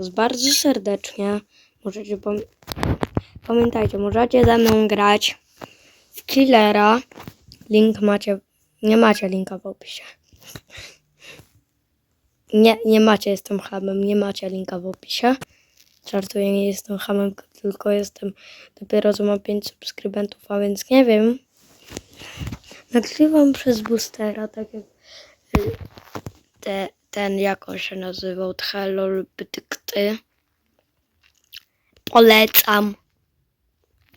Was bardzo serdecznie. Możecie pom- pamiętajcie, możecie ze mną grać w Killera. Link macie. Nie macie linka w opisie. Nie, nie macie, jestem hamem, nie macie linka w opisie. Żartuję, nie jestem hamem, tylko jestem dopiero co mam 5 subskrybentów, a więc nie wiem. Nagrywam przez boostera, tak jak y, te, ten, jak on się nazywał, Hello Bytykty. Polecam.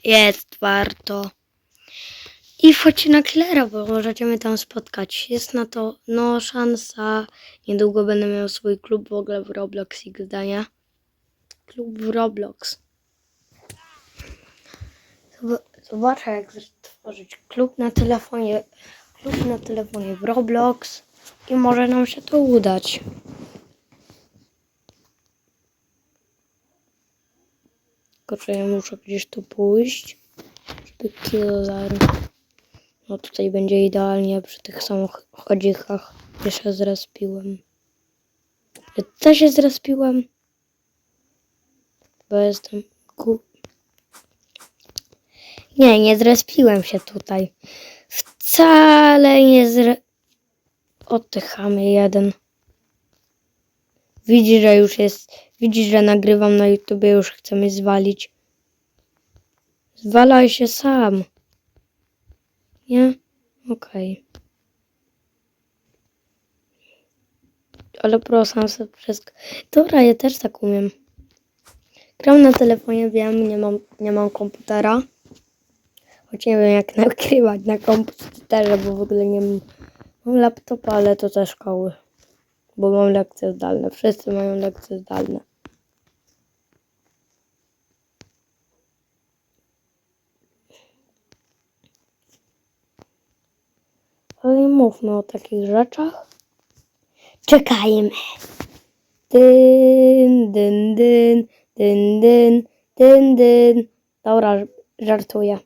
Jest warto. I wchodźcie na Klera, bo możecie mnie tam spotkać. Jest na to, no, szansa. Niedługo będę miał swój klub w ogóle w Roblox i zdania. Klub w Roblox. Zob- Zobaczę, jak stworzyć klub na telefonie. Klub na telefonie w Roblox. I może nam się to udać. Tylko, ja muszę gdzieś tu pójść, żeby killer... No tutaj będzie idealnie przy tych samochodzikach, gdzie się zrespiłem. Ja też się zrespiłem, bo jestem ku... Nie, nie zrespiłem się tutaj. Wcale nie zre... Oddychamy jeden. Widzi, że już jest. Widzi, że nagrywam na YouTube, już chce mnie zwalić. Zwalaj się sam. Nie? Okej. Ale proszę sobie. Dobra, ja też tak umiem. Gram na telefonie, wiem, nie mam, nie mam komputera. Choć nie wiem jak nagrywać na komputerze, bo w ogóle nie mam, mam laptopa, ale to ze szkoły. Bo mam lekcje zdalne. Wszyscy mają lekcje zdalne. Ale nie mówmy o takich rzeczach. Czekajmy. Dyn, dyn, dyn, dyn, dyn, dyn, dyn. Dobra, żartuję.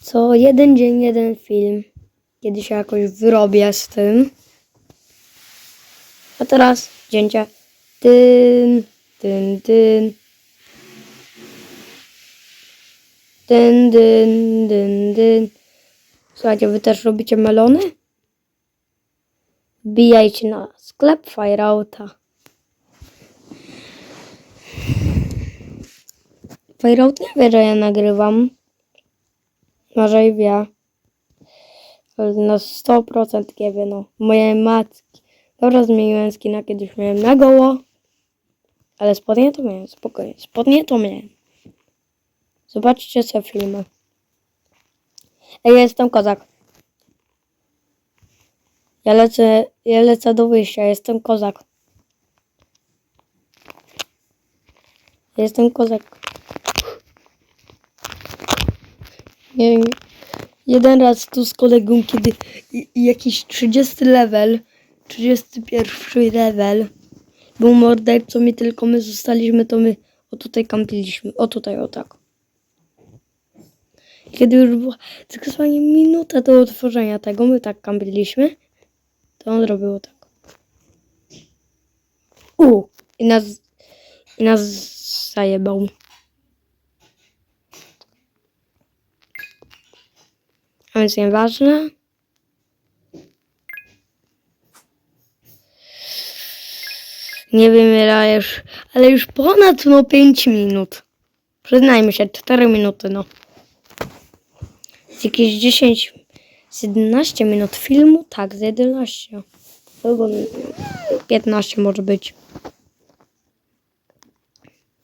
Co jeden dzień, jeden film. Kiedy się jakoś wyrobię z tym. A teraz wzięcie. Dyn, dyn, dyn. Dyn, dyn, dyn, dyn. Słuchajcie, wy też robicie melony? Wbijajcie na sklep Fireouta. Fireout nie wie, że ja nagrywam. Może i wie. Na 100% nie no. Moje matki. Dobra, zmieniłem skina, kiedyś miałem na goło. Ale spodnie to miałem, spokojnie. Spodnie to miałem. Zobaczcie sobie filmy. Ej, jestem kozak. Ja lecę, ja lecę do wyjścia, jestem kozak. Jestem kozak. Nie wiem, jeden raz tu z kolegą, kiedy jakiś 30 level, 31 level, był mordercą i tylko my zostaliśmy, to my o tutaj kampiliśmy. O tutaj, o tak. Kiedy już była tak dosłownie minuta do otworzenia tego, my tak kampiliśmy, to on zrobił tak. U i nas, i nas zajebał. A więc nieważne. Nie już, ale już ponad no 5 minut. Przyznajmy się, 4 minuty no. Z jakieś 10, z 11 minut filmu? Tak, z 11. Albo 15 może być.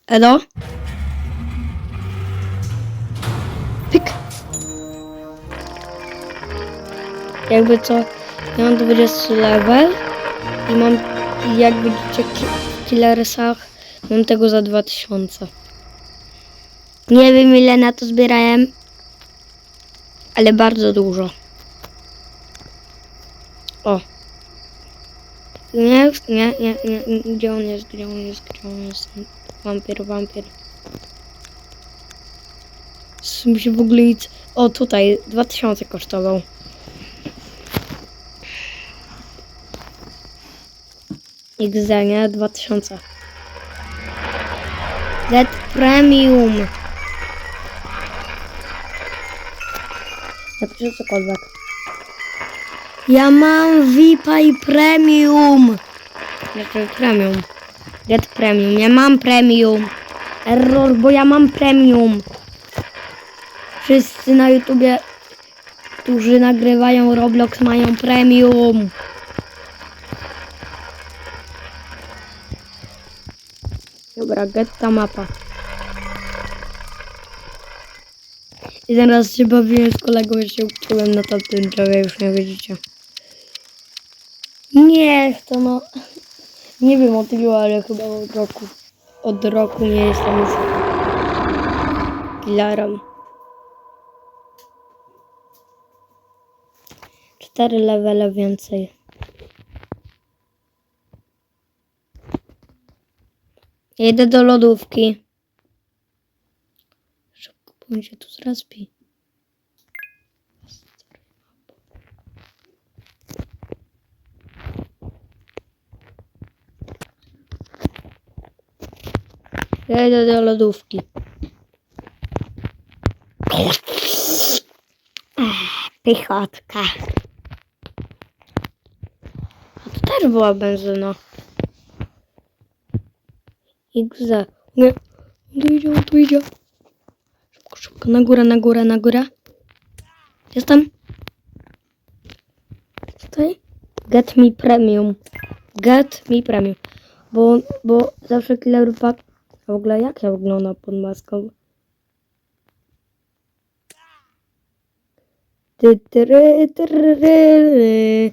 Elo? Pyk. Jakby co, ja mam 20 level i mam, jak widzicie w Killersach, mam tego za 2000. Nie wiem ile na to zbierałem, ale bardzo dużo. O. Nie, nie, nie, nie, gdzie on jest, gdzie on jest, gdzie on jest? Wampir, wampir. Mi się w ogóle nic... O, tutaj, 2000 kosztował. XD, nie? 2000. Get Premium. Napiszę cokolwiek. Ja mam VIPa i Premium. Znaczy Premium. Get Premium. Ja mam Premium. Error, bo ja mam Premium. Wszyscy na YouTubie, którzy nagrywają Roblox mają Premium. Dobra, get ta mapa. I zaraz się bawiłem z kolegą, ja się uczyłem na tamtym drzewie, już nie widzicie. Niech to no. Nie wiem od ilu, ale chyba od roku. Od roku nie jestem już killerem. Cztery levele więcej. Jedę do lodówki. Szybko, bo mi się tu zraspi. Jedę do lodówki. Pychotka. A to też była benzyna. XZ. Nie. On tu idzie, on tu idzie. Szybko, szybko. Na górę, na górę, na górę. Jestem. Tutaj. Get me premium. Get me premium. Bo, bo zawsze killer pack. W ogóle jak ja wyglądam pod maską? Ty, tyry, tyryry,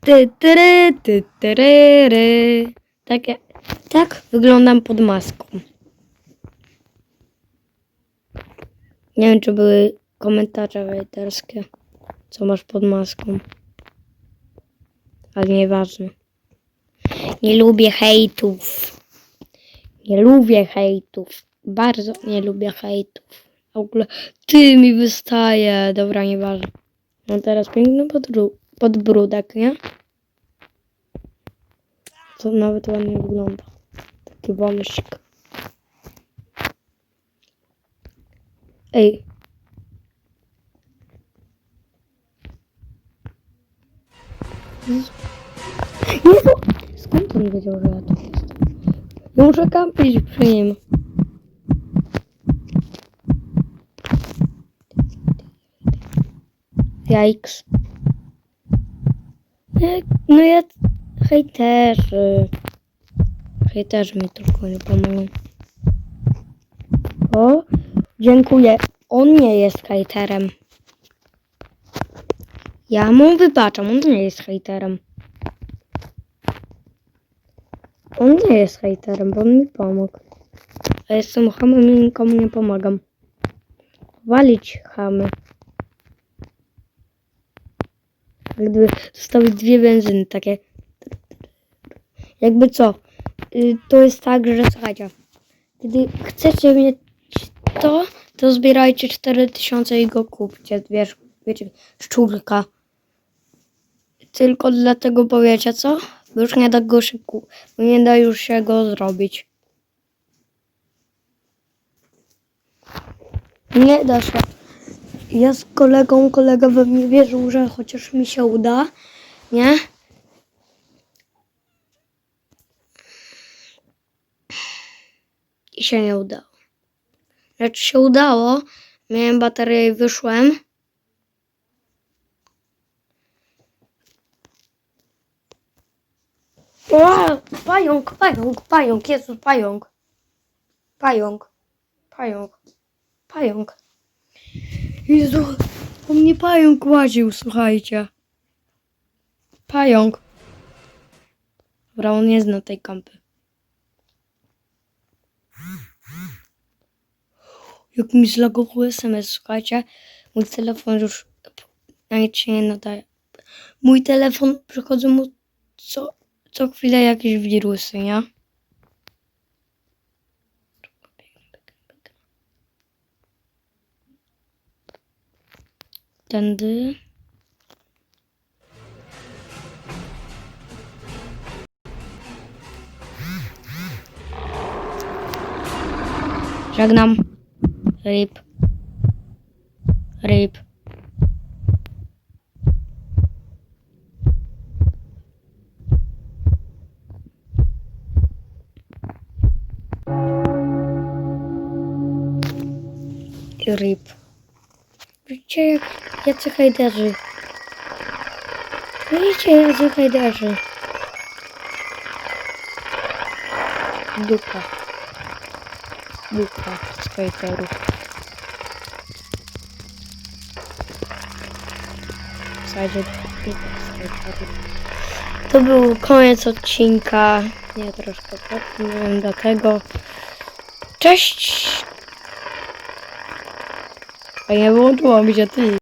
ty, tyry, ty, tyryry. Tak, jak- tak wyglądam pod maską. Nie wiem, czy były komentarze hejterskie, co masz pod maską. Ale nieważne. Nie lubię hejtów. Nie lubię hejtów. Bardzo nie lubię hejtów. W ogóle ty mi wystaje. Dobra, nieważne. Mam teraz piękny podbródek, nie? To nawet ładnie wygląda. Taki wąsik. Ej. Jezu! Skąd on wiedział, że ja tu jestem? Ja muszę kampić przy nim. Jajks. No ja... Hejterzy. Hejterzy mi tylko nie pomogą. O, dziękuję. On nie jest hejterem. Ja mu wybaczam, on nie jest hejterem. On nie jest hejterem, bo on mi pomógł. A jestem hamem i nikomu nie pomagam. Walić chamy. Gdyby zostawić dwie benzyny takie. Jakby co? Y, To jest tak, że słuchajcie. Kiedy chcecie mieć to, to zbierajcie 4000 i go kupcie. Wiesz, wiecie, szczurka. Tylko dlatego powiecie co? Bo już nie da go ku- bo nie da już się go zrobić. Nie da się. Ja z kolegą, kolega we mnie wierzył, że chociaż mi się uda, nie? Się nie udało. Lecz się udało. Miałem baterię i wyszłem. O, pająk, pająk, pająk, Jezu, pająk. Pająk, pająk, pająk. Jezu, po mnie pająk łaził, słuchajcie. Pająk. Dobra, on nie zna tej kampy. Jak mi zlagował SMS, słuchajcie, mój telefon już nawet się nie nadaje. No tak. Mój telefon, przychodzą mu co, co chwilę jakieś wirusy, nie? Tędy. Żegnam. риб, риб. І риб. Віче, як я це хайдержи. Віче, ну, я це хайдержи. Дука. Dupa. Dupa skaterów. W zasadzie. To był koniec odcinka. Ja troszkę popnąłem do tego. Cześć! A nie włączyło mi się ty.